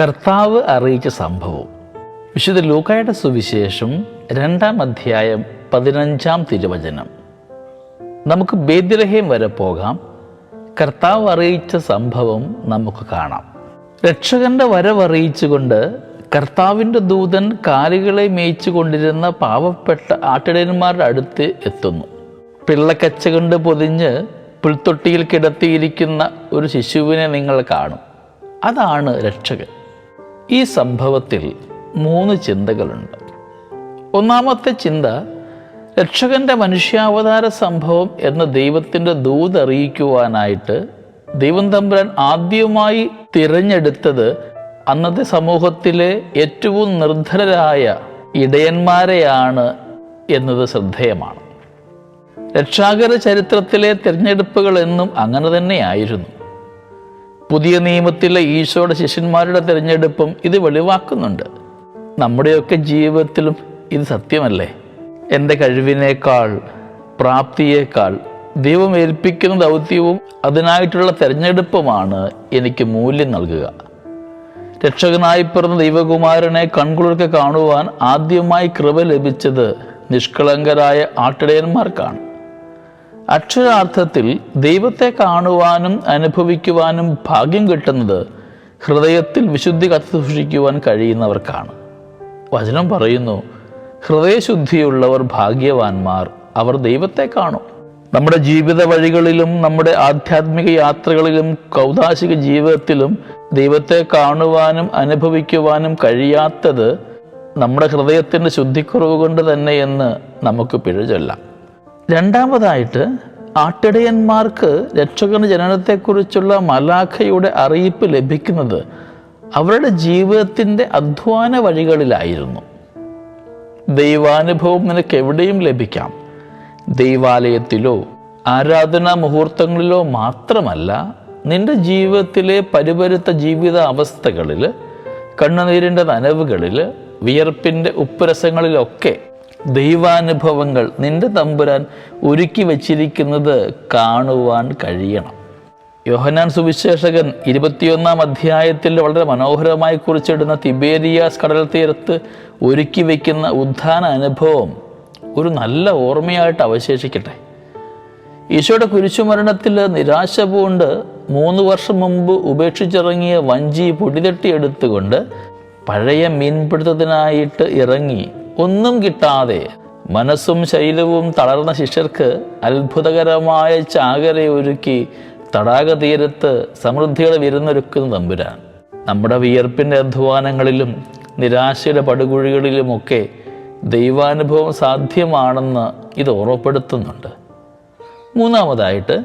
കർത്താവ് അറിയിച്ച സംഭവം. വിശുദ്ധ ലൂക്കായുടെ സുവിശേഷം രണ്ടാം അധ്യായം പതിനഞ്ചാം തിരുവചനം. നമുക്ക് ബേദ്യലഹേം വരെ പോകാം. കർത്താവ് അറിയിച്ച സംഭവം നമുക്ക് കാണാം. രക്ഷകന്റെ വരവറിയിച്ചുകൊണ്ട് കർത്താവിന്റെ ദൂതൻ കാലുകളെ മേയിച്ചു കൊണ്ടിരുന്ന പാവപ്പെട്ട ആട്ടിടയന്മാരുടെ അടുത്ത് എത്തുന്നു. പിള്ളക്കച്ച കൊണ്ട് പൊതിഞ്ഞ് പുൽത്തൊട്ടിയിൽ കിടത്തിയിരിക്കുന്ന ഒരു ശിശുവിനെ നിങ്ങൾ കാണും. അതാണ് രക്ഷകൻ. ഈ സംഭവത്തിൽ മൂന്ന് ചിന്തകളുണ്ട്. ഒന്നാമത്തെ ചിന്ത രക്ഷകന്റെ മനുഷ്യാവതാര സംഭവം എന്ന ദൈവത്തിന്റെ ദൂത് അറിയിക്കുവാനായിട്ട് ദൈവം തമ്പുരാൻ ആദ്യമായി തിരഞ്ഞെടുത്തത് അന്നത്തെ സമൂഹത്തിലെ ഏറ്റവും നിർധനരായ ഇടയന്മാരെയാണ് എന്നത് ശ്രദ്ധേയമാണ്. രക്ഷാകര ചരിത്രത്തിലെ തിരഞ്ഞെടുപ്പുകൾ എന്നും അങ്ങനെ തന്നെയായിരുന്നു പുതിയ നിയമത്തിലെ ഈശോയുടെ ശിഷ്യന്മാരുടെ തിരഞ്ഞെടുപ്പും ഇത് വെളിവാക്കുന്നുണ്ട്. നമ്മുടെയൊക്കെ ജീവിതത്തിലും ഇത് സത്യമല്ലേ? എന്റെ കഴിവിനേക്കാൾ പ്രാപ്തിയേക്കാൾ ദൈവം ഏൽപ്പിക്കുന്ന ദൗത്യവും അതിനായിട്ടുള്ള തിരഞ്ഞെടുപ്പുമാണ് എനിക്ക് മൂല്യം നൽകുക. രക്ഷകനായി പിറന്ന ദൈവകുമാരനെ കൺകുളിർക്ക് കാണുവാൻ ആദ്യമായി കൃപ ലഭിച്ചത് നിഷ്കളങ്കരായ ആട്ടിടയന്മാർക്കാണ്. അക്ഷരാർത്ഥത്തിൽ ദൈവത്തെ കാണുവാനും അനുഭവിക്കുവാനും ഭാഗ്യം കിട്ടുന്നത് ഹൃദയത്തിൽ വിശുദ്ധി കത്തു സൂക്ഷിക്കുവാൻ കഴിയുന്നവർക്കാണ്. വചനം പറയുന്നു ഹൃദയശുദ്ധിയുള്ളവർ ഭാഗ്യവാന്മാർ അവർ ദൈവത്തെ കാണും. നമ്മുടെ ജീവിത വഴികളിലും നമ്മുടെ ആധ്യാത്മിക യാത്രകളിലും കൗതാശിക ജീവിതത്തിലും ദൈവത്തെ കാണുവാനും അനുഭവിക്കുവാനും കഴിയാത്തത് നമ്മുടെ ഹൃദയത്തിന്റെ ശുദ്ധിക്കുറവ് കൊണ്ട് തന്നെയെന്ന് നമുക്ക് പിഴചൊല്ലാം. രണ്ടാമതായിട്ട് ആട്ടിടയന്മാർക്ക് രക്ഷകൻ ജനനത്തെക്കുറിച്ചുള്ള മലാഖയുടെ അറിയിപ്പ് ലഭിക്കുന്നത് അവരുടെ ജീവിതത്തിന്റെ അധ്വാന വഴികളിലായിരുന്നു. ദൈവാനുഭവം നിനക്ക് എവിടെയും ലഭിക്കാം. ദൈവാലയത്തിലോ ആരാധനാ മുഹൂർത്തങ്ങളിലോ മാത്രമല്ല നിന്റെ ജീവിതത്തിലെ പരിപരുത്ത ജീവിത അവസ്ഥകളിൽ കണ്ണുനീരിന്റെ നനവുകളിൽ വിയർപ്പിന്റെ ഉപ്പുരസങ്ങളിലൊക്കെ ദൈവാനുഭവങ്ങൾ നിന്റെ തമ്പുരാൻ ഒരുക്കി വച്ചിരിക്കുന്നത് കാണുവാൻ കഴിയണം. യോഹനാൻ സുവിശേഷകൻ ഇരുപത്തിയൊന്നാം അധ്യായത്തിൽ വളരെ മനോഹരമായി കുറിച്ചിടുന്ന തിബേരിയാസ് കടൽ തീരത്ത് ഒരുക്കി വയ്ക്കുന്ന ഉദ്ധാന അനുഭവം ഒരു നല്ല ഓർമ്മയായിട്ട് അവശേഷിക്കട്ടെ. ഈശോയുടെ കുരിശുമരണത്തിൽ നിരാശ പൂണ്ട് മൂന്ന് വർഷം മുമ്പ് ഉപേക്ഷിച്ചിറങ്ങിയ വഞ്ചി പൊടിതട്ടിയെടുത്തുകൊണ്ട് പഴയ മീൻപിടുത്തത്തിനായിട്ട് ഇറങ്ങി ഒന്നും കിട്ടാതെ മനസ്സും ശൈലവും തളർന്ന ശിഷ്യർക്ക് അത്ഭുതകരമായ ചാകര ഒരുക്കി തടാക തീരത്ത് സമൃദ്ധിയുടെ വിരുന്നൊരുക്കുന്ന തമ്പുരാൻ. നമ്മുടെ വിയർപ്പിന്റെ അധ്വാനങ്ങളിലും നിരാശയുടെ പടുകുഴികളിലുമൊക്കെ ദൈവാനുഭവം സാധ്യമാണെന്ന് ഇത് ഓർമ്മപ്പെടുത്തുന്നുണ്ട്. മൂന്നാമതായിട്ട്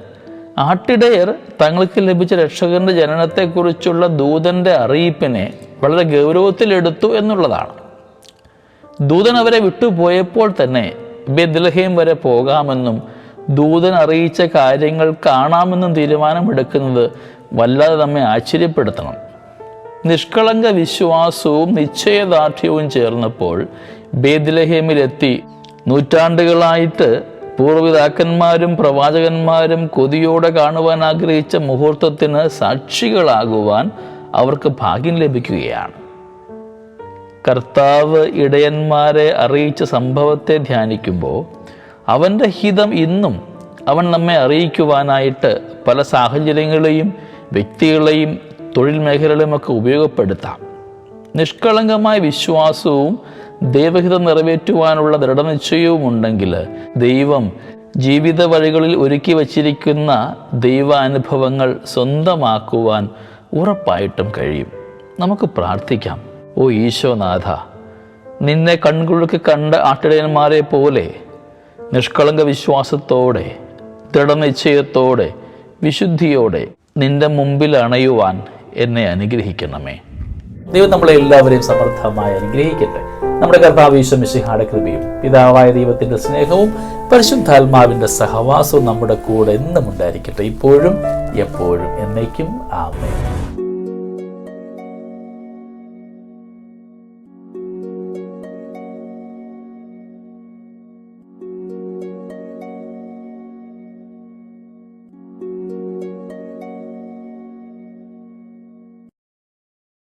ആട്ടിടയർ തങ്ങൾക്ക് ലഭിച്ച രക്ഷകന്റെ ജനനത്തെക്കുറിച്ചുള്ള ദൂതന്റെ അറിയിപ്പിനെ വളരെ ഗൗരവത്തിലെടുത്തു എന്നുള്ളതാണ്. ദൂതൻ അവരെ വിട്ടുപോയപ്പോൾ തന്നെ ബെദ്ലഹേം വരെ പോകാമെന്നും ദൂതൻ അറിയിച്ച കാര്യങ്ങൾ കാണാമെന്നും തീരുമാനമെടുക്കുന്നത് വല്ലാതെ നമ്മെ ആശ്ചര്യപ്പെടുത്തണം. നിഷ്കളങ്ക വിശ്വാസവും നിശ്ചയദാർഢ്യവും ചേർന്നപ്പോൾ ബേദ്ലഹേമിലെത്തി നൂറ്റാണ്ടുകളായിട്ട് പൂർവിതാക്കന്മാരും പ്രവാചകന്മാരും കൊതിയോടെ കാണുവാൻ ആഗ്രഹിച്ച മുഹൂർത്തത്തിന് സാക്ഷികളാകുവാൻ അവർക്ക് ഭാഗ്യം ലഭിക്കുകയാണ്. കർത്താവ് ഇടയന്മാരെ അറിയിച്ച സംഭവത്തെ ധ്യാനിക്കുമ്പോൾ അവന്റെ ഹിതം ഇന്നും അവൻ നമ്മെ അറിയിക്കുവാനായിട്ട് പല സാഹചര്യങ്ങളെയും വ്യക്തികളെയും തൊഴിൽ മേഖലകളെയുമൊക്കെ ഉപയോഗപ്പെടുത്താം. നിഷ്കളങ്കമായ വിശ്വാസവും ദൈവഹിതം നിറവേറ്റുവാനുള്ള ദൃഢനിശ്ചയവും ഉണ്ടെങ്കിൽ ദൈവം ജീവിത വഴികളിൽ ഒരുക്കി വച്ചിരിക്കുന്ന ദൈവാനുഭവങ്ങൾ സ്വന്തമാക്കുവാൻ ഉറപ്പായിട്ടും കഴിയും. നമുക്ക് പ്രാർത്ഥിക്കാം. ഓ ഈശോനാഥ നിന്നെ കൺകുഴുക്കി കണ്ട ആട്ടിടയന്മാരെ പോലെ നിഷ്കളങ്ക വിശ്വാസത്തോടെ ദൃഢനിശ്ചയത്തോടെ വിശുദ്ധിയോടെ നിന്റെ മുമ്പിൽ അണയുവാൻ എന്നെ അനുഗ്രഹിക്കണമേ. ദൈവം നമ്മളെ എല്ലാവരെയും സമർത്ഥമായി അനുഗ്രഹിക്കട്ടെ. നമ്മുടെ കർത്താവ് ഈശ്വമിശിഹാടെ കൃപയും പിതാവായ ദൈവത്തിന്റെ സ്നേഹവും പരിശുദ്ധാത്മാവിന്റെ സഹവാസവും നമ്മുടെ കൂടെ എന്നും ഉണ്ടായിരിക്കട്ടെ. ഇപ്പോഴും എപ്പോഴും എന്നേക്കും. ആമേ